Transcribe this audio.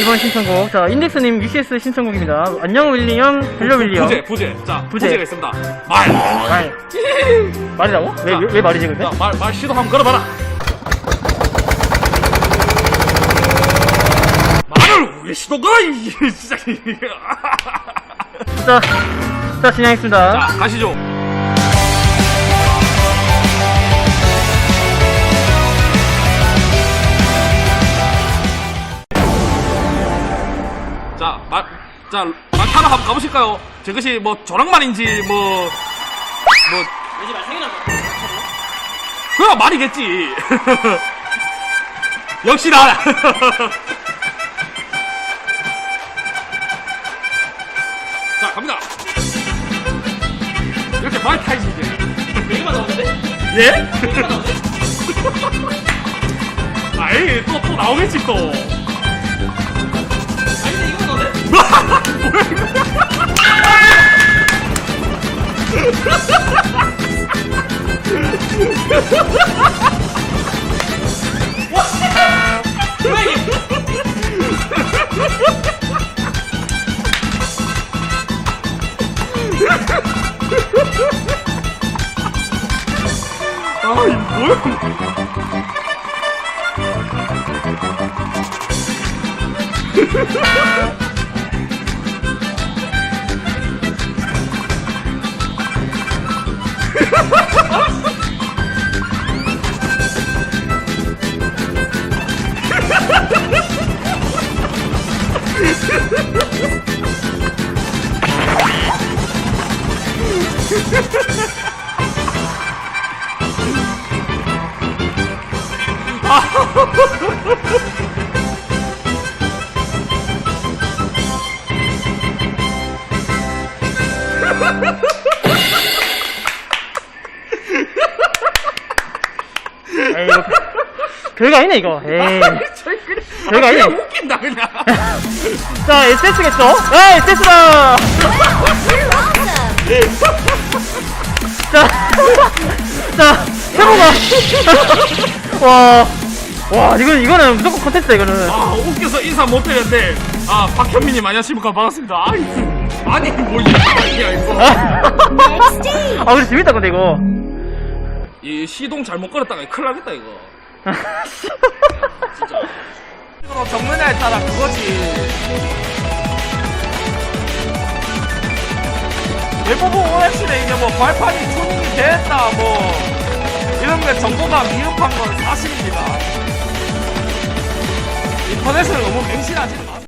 이번 신청곡. 자, 인덱스님 UCS 신청곡입니다. 안녕 윌리엄, 헬로 윌리엄. 부제 부제 자 부제. 부제. 가 있습니다 말 말. 말이라고? 왜, 왜, 왜 말이지, 근데? 자, 말, 말 시도 한번 걸어봐라 말을 왜 시도 걸어 이 진짜 자, 자, 진행하겠습니다. 자 가시죠 자, 말, 자, 말 타러 한번 가보실까요? 저것이 뭐 조랑말인지 뭐, 뭐, 왠지 말생이란 거. 그야 말이겠지. 역시 나. 자, 갑니다. 이렇게 말 타야지, 이제. 얘기만 나오는데? 예? 얘기만 나오는데? 아이, 또, 또 나오겠지, 또. 아이, 뭐야. 에이, 이거 별거 아니네, 이거. 에이. 별거 아니네. 웃긴다, 그냥. 자, SS겠죠? 야, SS다! 자, 자, 해보가. 와, 와, 이건, 이거는 무조건 컨텐츠다, 이거는. 아, 웃겨서 인사 못 드렸는데, 아, 박현민님 안녕하십니까. 반갑습니다. 아이, 아니, 뭐, 이게 아니야, 이거. 아, 근데 재밌다, 근데 이거. 이 시동 잘못 걸었다가 큰일 나겠다, 이거. 이거 적느냐에 따라 그거지. 대부분 OX에 이제 뭐 발판이 튜닝이 됐다, 뭐, 이런 게 정보가 미흡한 건 사실입니다. 인터넷을 너무 맹신하지 마.